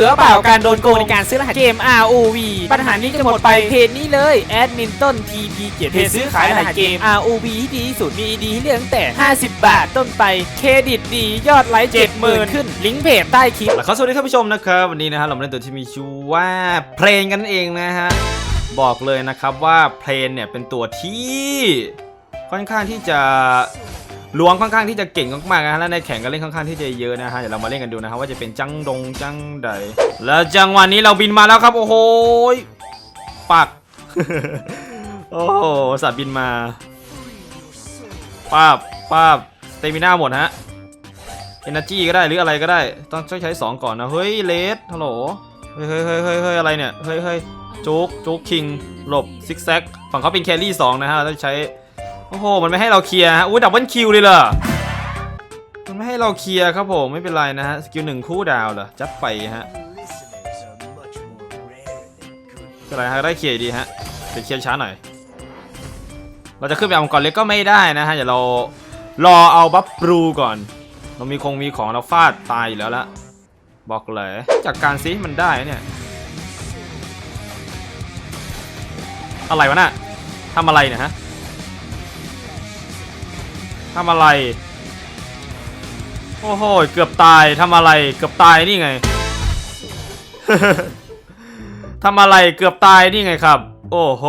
บื่อเปล่าการโดนโกงในการซื้อรหัสเกม ROV ปัญหานี้จะหมดไปเพจนี้เลยแอดมินต้น TP เกียรติเพจซื้อขายรหัสเกม ROV ที่ดีที่สุดมีดีให้เลือกตั้งแต่ 50 บาทต้นไปเครดิตดียอดไลค์70,000ขึ้นลิงก์เพจใต้คลิปแล้วขอสวัสดีท่านผู้ชมนะครับวันนี้นะฮะเรามาเล่นตัวที่มีชื่อว่าเพลงกันนั่นเองนะฮะบอกเลยนะครับว่าเพลงเนี่ยเป็นตัวที่ค่อนข้างที่จะ ล้วงค่อนข้างที่จะเก่งมากๆนะฮะและในแข่งก็เล่นค่อนข้างที่จะเยอะนะฮะเดี๋ยวเรามาเล่นกันดูนะฮะว่าจะเป็นจังดงจังใด แล้วจังหวะนี้เราบินมาแล้วครับ โอ้โหปัก โอ้โหสัตว์บินมาป้าบป้าบสเตมิน่าหมดฮะเอเนจีก็ได้หรืออะไรก็ได้ ต้องใช้ใช้2ก่อนนะ เฮ้ยเลสฮัลโหลเฮ้ยเฮ้ยเฮ้ยเฮ้ยอะไรเนี่ย เฮ้ยเฮ้ยจุกจุกคิง หลบซิกแซกฝั่งเขาเป็นแครี่สองนะฮะ ต้องใช้ โอ้โห มันไม่ให้เราเคลียร์ฮะ อุ้ยดับเบิลคิวเลยเหรอ มันไม่ให้เราเคลียร์ครับผม ไม่เป็นไรนะฮะ สกิลหนึ่งคู่ดาวเหรอ จัดไปฮะเป็นไรฮะได้เคลียร์ดีฮะเป็นเคลียร์ช้าหน่อย เราจะขึ้นไปเอามังกรเล็กก็ไม่ได้นะฮะ เดี๋ยวเรารอเอาบัฟบลูก่อน เรามีคงมีของเราฟาดตายอยู่แล้วละ บอกเลย จากการซิมันได้เนี่ยอะไรวะน่ะทำอะไรเนี่ยฮะ ทำอะไร โอ้โห เกือบตายทำอะไร เกือบตายนี่ไง ทำอะไร เกือบตายนี่ไงครับ โอ้โห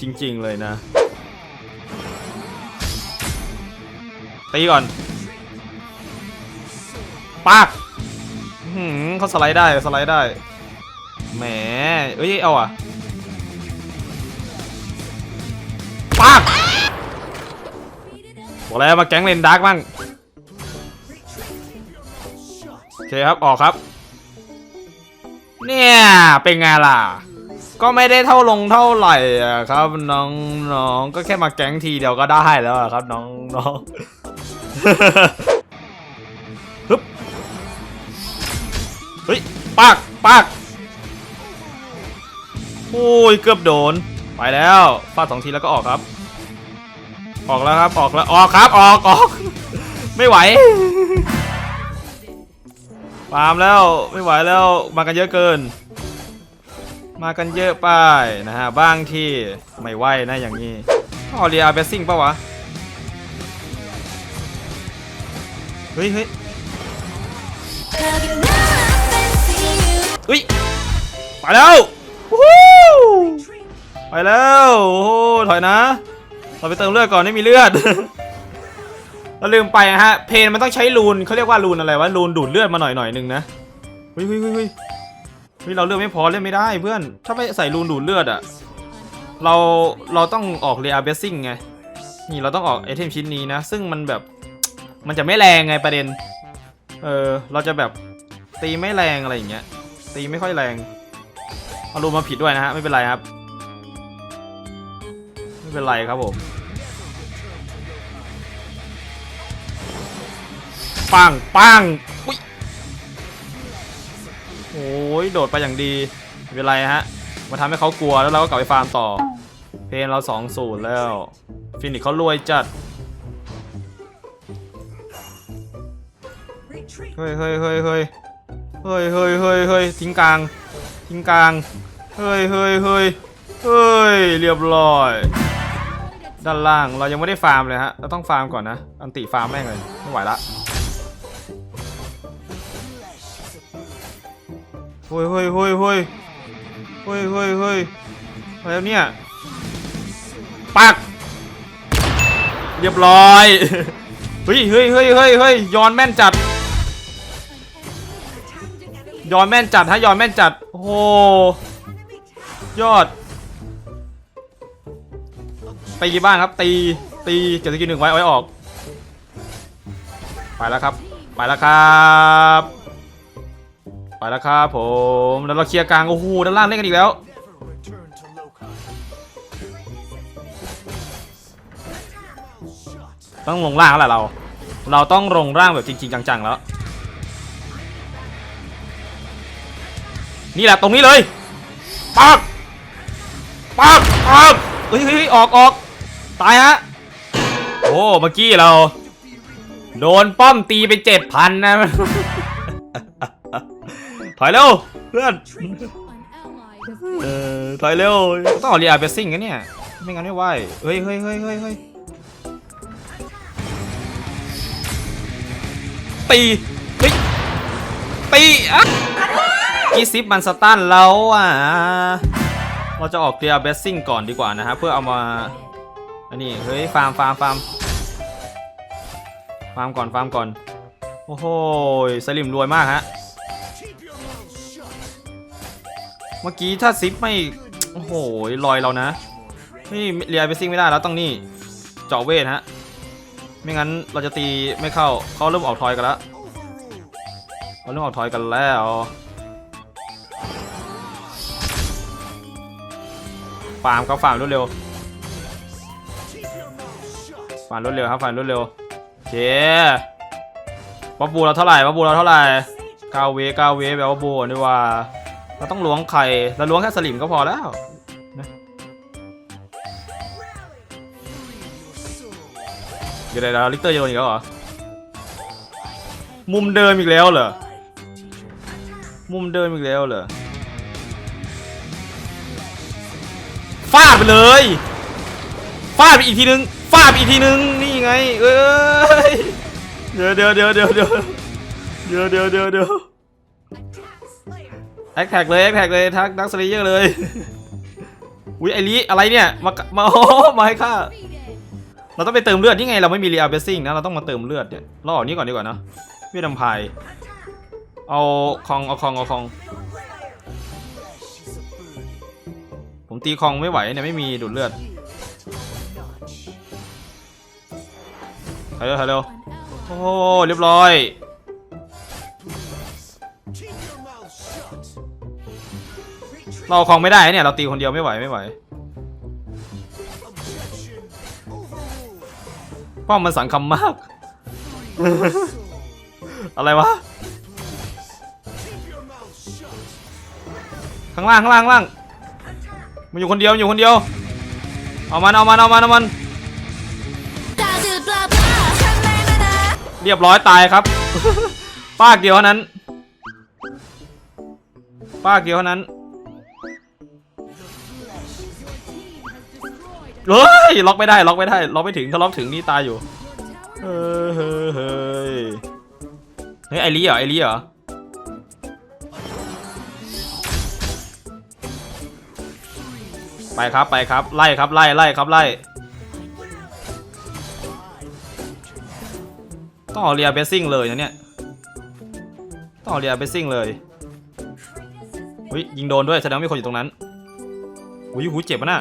จริง ๆ เลยนะ ตีก่อน ปากเขาสไลด์ได้ สไลด์ได้ แหม เอ้ย เอาอะ บอกแล้วมาแก๊งเลนดาร์กบ้างโอเคครับออกครับ เนี่ยเป็นไงล่ะ ก็ไม่ได้เท่าลงเท่าไหร่อะครับน้องน้องก็แค่มาแก๊งทีเดียวก็ได้แล้วอะครับน้องน้องฮึบเฮ้ยปากปากโอ้ยเกือบโดน ไปแล้วฟาดสองทีแล้วก็ออกครับ ออกแล้วครับออกแล้วออกครับออกออกไม่ไหวฟาร์มแล้วไม่ไหวแล้วมากันเยอะเกิน มากันเยอะไปนะฮะบ้างที่ไม่ไหวนะอย่างนี้ออเรียเบสซิ่งปะวะเฮ้ยเฮ้ยเฮ้ยไปแล้วไปแล้วโอ้ถอยนะ เราไปเติมเลือดก่อนไม่มีเลือด เราลืมไปนะฮะ เพนมันต้องใช้รูนเขาเรียกว่ารูนอะไรวะ รูนดูดเลือดมาหน่อยหน่อยนึงนะเฮ้ยเฮ้ยเฮ้ยเฮ้ยเราเลือดไม่พอเล่นไม่ได้เพื่อน ถ้าไม่ใส่รูนดูดเลือดอะเรา เราต้องออกเรียเบสซิ่งไง นี่เราต้องออกไอเทมชิ้นนี้นะ ซึ่งมันแบบ มันจะไม่แรงไงประเด็น เออ เราจะแบบตีไม่แรงอะไรอย่างเงี้ย ตีไม่ค่อยแรง เอารูมาผิดด้วยนะฮะ ไม่เป็นไรครับ ไม่เป็นไรครับผม ปังปังอุ้ยโอ้ยโดดไปอย่างดีไม่เป็นไรฮะมาทำให้เขากลัวแล้วเราก็กลับไปฟาร์มต่อ เพนเราสองศูนย์แล้ว ฟินิกเขารวยจัดเฮ้ยเฮ้ยเฮ้ยเฮ้ยเฮ้ยเฮ้ยเฮ้ยเฮ้ยทิ้งกลาง ทิ้งกลาง เฮ้ยเฮ้ยเฮ้ยเฮ้ย เรียบร้อย ด้านล่าง เรายังไม่ได้ฟาร์มเลยฮะ เราต้องฟาร์มก่อนนะ อันติฟาร์มแม่งเลย ไม่ไหวละ เฮ้ยเฮ้ยเฮ้ยเฮ้ยเฮ้ยเฮ้ยเฮ้ยอะไรแล้วเนี่ยปัก เรียบร้อยเฮ้ยเฮ้ยเฮ้ยเฮ้ยเฮ้ยย้อนแม่นจัดย้อนแม่นจัดฮะย้อนแม่นจัดโอ้โหยอดตีบ้างครับ ตีตีเก็บสกิลหนึ่งไว้เอาไว้ออก ไปแล้วครับ ไปแล้วครับ ไปแล้วครับผมแล้วเราเคลียร์กลางโอ้โหด้านล่างเล่นกันอีกแล้วต้องลงล่างแล้วแหละเรา เราต้องลงร่างแบบจริง ๆ จังๆแล้ว นี่แหละตรงนี้เลยปักปักปักเฮ้ยเฮ้ยเฮ้ยออกออกตายฮะโอ้เมื่อกี้เรา โดนป้อมตีไปเจ็ดพันนะ ถอยเร็วเพื่อนเออถอยเร็วต้องเอาเรียเบสซิ่งกันเนี่ยไม่งั้นไม่ไหวเฮ้ยเฮ้ยเฮ้ยเฮ้ยเฮ้ยตีเฮ้ยตีอะกีซิปมันสตันแล้วอะเราจะออกเรียเบสซิ่งก่อนดีกว่านะฮะเพื่อเอามาอันนี้เฮ้ยฟาร์มฟาร์มฟาร์มฟาร์มก่อนฟาร์มก่อนโอ้โหสลิมรวยมากฮะ มื่อกี้ถ้าซิปไม่ โอ้โหลอยเรานะ นี่เรียไปซิ่งไม่ได้แล้วต้องนี่ เจาะเวทฮะ ไม่งั้นเราจะตีไม่เข้า เขาเริ่มออกทอยกันแล้วเขาเริ่มออกทอยกันแล้วฟาร์มครับฟาร์มรวดเร็วฟาร์มรวดเร็วครับฟาร์มรวดเร็วโอเควับบูเราเท่าไหร่วับบูเราเท่าไหร่เก้าเวเก้าเวแบบวับบูนี่ว่า เราต้องล้วงไข่เราล้วงแค่สลิมก็พอแล้วนะเดี๋ยวเดี๋ยวลิกเตอร์จะโดนอีกแล้วเหรอ มุมเดิมอีกแล้วเหรอ มุมเดิมอีกแล้วเหรอ ฟาดไปเลย ฟาดไปอีกทีนึง ฟาดไปอีกทีนึง นี่ไง เอ้ย เดี๋ยวเดี๋ยวเดี๋ยวเดี๋ยวเดี๋ยวเดี๋ยวเดี๋ยวเดี๋ยว แอคแท็กเลยแอคแท็กเลยทักนักสเลเยอร์เลยอุ้ยไอริอะไรเนี่ยมามาโอ้มาให้ข้าเราต้องไปเติมเลือดนี่ไงเราไม่มีเรียเบสซิ่งนะเราต้องมาเติมเลือดเนี่ยรอออกนี้ก่อนดีกว่านะเวียดนามพายเอาคองเอาคองเอาคอง ผมตีคองไม่ไหวเนี่ยไม่มีดูดเลือดไปเร็วไปเร็วโอ้เรียบร้อย เราคองไม่ได้เนี่ยเราตีคนเดียวไม่ไหวไม่ไหวป้อมมันสังคำมาก อะไรวะ ข้างล่างข้างล่างข้างล่าง มันอยู่คนเดียวมันอยู่คนเดียว เอามันเอามันเอามันเอามัน เรียบร้อยตายครับ ปากเดียวเท่านั้น ปากเดียวเท่านั้น เฮ้ยล็อกไม่ได้ล็อกไม่ได้ล็อกไม่ถึงถ้าล็อกถึงนี่ตายอยู่เฮ้ยเฮ้ยเฮ้ยไอรีเหรอไอรีเหรอไปครับไปครับไล่ครับไล่ไล่ครับไล่ต้องเอาเรียเบสซิ่งเลยนะเนี่ยต้องเอาเรียเบสซิ่งเลยอุ้ยยิงโดนด้วยแสดงว่ามีคนอยู่ตรงนั้นอุ้ยหูเจ็บปะน่ะ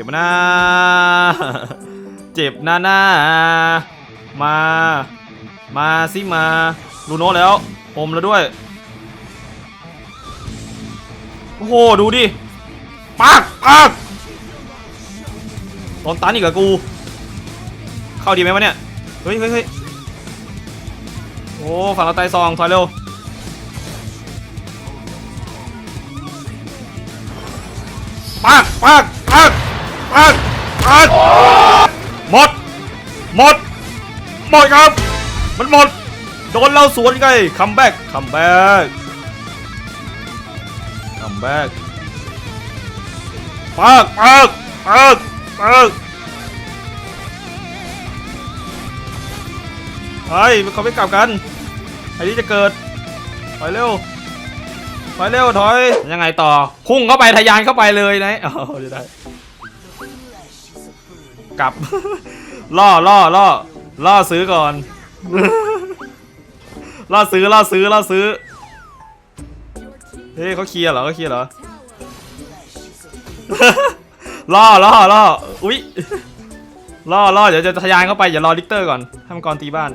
จ็บน่ะเจ็บหน้าหน้ามา มาสิมาลูโนแล้วอมแล้วด้วย โอ้โห ดูดิปากปากโดนตันอีกกับกู เข้าดีไหมวะเนี่ย เฮ้ยเฮ้ยเฮ้ยโอ้ฝั่งเราไตายซองถอยเร็วปากปาก ปากปากปากหมด หมด หมดครับ มันหมด โดนเราสวนไงคัมแบ็กคัมแบ็กคัมแบ็กปากปากปากปากเฮ้ยเขาไม่กลับกันไอ้นี่จะเกิดถอยเร็วถอยเร็วถอยยังไงต่อ พุ่งเข้าไปทะยานเข้าไปเลยนะอ๋อได้ กลับ ล่อล่อล่อล่อซื้อก่อน ล่อซื้อล่อซื้อล่อซื้อ เฮ้ยเขาเคลียร์เหรอเขาเคลียร์เหรอ ล่อล่อล่ออุ๊ยล่อล่อเดี๋ยวจะทะยานเข้าไปอย่ารอลิกเตอร์ก่อนให้มังกรตีบ้าน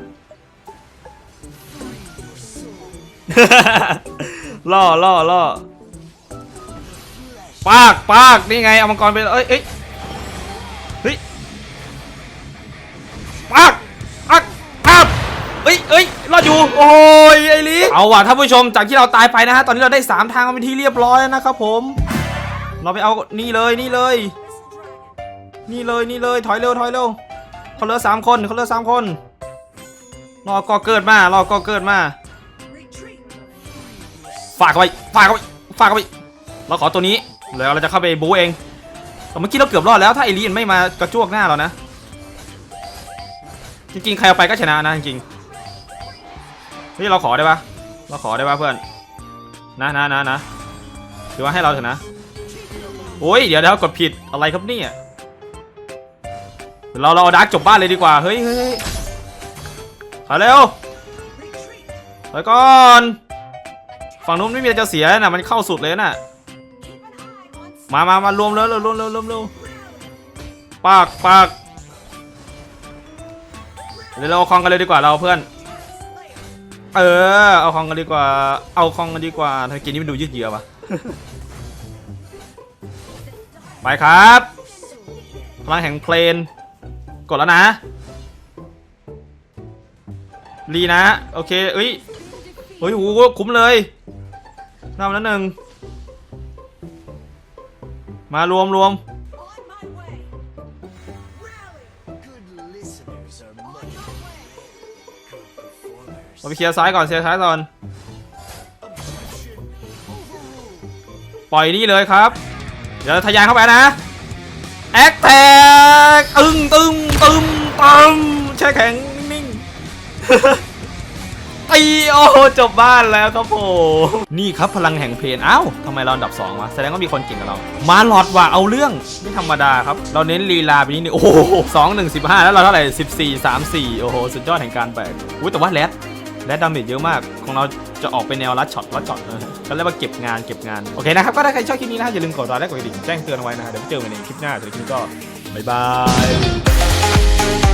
ล่อล่อล่อปากปากนี่ไงเอามังกรไปเอ้ยเอ้ย ปากปากปากเอ้ยเอ้ยรอดอยู่ โอ้ยไอ้ลิเอาว่ะท่านผู้ชมจากที่เราตายไปนะฮะ ตอนนี้เราได้สามทางเป็นที่เรียบร้อยแล้วนะครับผม เราไปเอานี่เลยนี่เลย นี่เลยนี่เลยถอยเร็วถอยเร็วเขาเหลือสามคนเขาเหลือสามคนรอก็เกิดมารอก็เกิดมา ฝากเข้าไปฝากเข้าไปฝากเข้าไปเราขอตัวนี้แล้วเราจะเข้าไปบูเองแต่เมื่อกี้เราเกือบรอดแล้วถ้าไอรีนไม่มากระจวกหน้าเรานะ จริงๆ ใครเอาไปก็ชนะนะจริงๆเฮ้ยเราขอได้ปะเราขอได้ปะเพื่อน นะนะนะนะถือว่าให้เราเถอะนะ โอ้ย เดี๋ยวเดี๋ยวกดผิด อะไรครับเนี่ย เราเราเอาดาร์กจบบ้านเลยดีกว่า เฮ้ยเฮ้ยเฮ้ยถอยเร็วถอยก่อน ฝั่งนู้นไม่มีจะเสียนะมันเข้าสุดเลยน่ะมามามารวมแล้วรวมรวมรวมรวมรวมปากปาก เดี๋ยวเราเอาคองกันเลยดีกว่าเราเพื่อน เออ เอาคองกันดีกว่า เอาคองกันดีกว่าทำไมเกมนี้มันดูยืดเยื้อวะไปครับพลังแห่งเพลน กดแล้วนะ รีนะ โอเคเอ้ยเฮ้ยโหคุ้มเลยนำแล้วหนึ่งมารวมรวม เราไปเคลียร์ซ้ายก่อนเคลียร์ซ้ายก่อน ปล่อยนี่เลยครับ เดี๋ยวทะยานเข้าไปนะ แอคแท็กตึงตึงตึมตึมแช่แข็งนิ่งไอโอ้โหจบบ้านแล้วครับผมนี่ครับพลังแห่งเพลนอ้าวทำไมเราอันดับ2วะแสดงว่ามีคนเก่งกับเรา มาหลอดว่ะเอาเรื่องไม่ธรรมดาครับ เราเน้นลีลาไปนิดนึงโอ้โหสองหนึ่งสิบห้าแล้วเราเท่าไหร่สิบสี่สามสี่โอ้โห สุดยอดแห่งการแบกอุ้ยแต่ว่าแรด และดาเมจเยอะมากของเราจะออกเป็นแนวรัดช็อตรัดช็อตเออก็เรียกว่าเก็บงานเก็บงาน โอเคนะครับ ก็ถ้าใครชอบคลิปนี้นะอย่าลืมกดไลค์และกดกระดิ่งแจ้งเตือนเอาไว้นะเดี๋ยวไปเจอกันในคลิปหน้าสำหรับคลิปก็บ๊ายบาย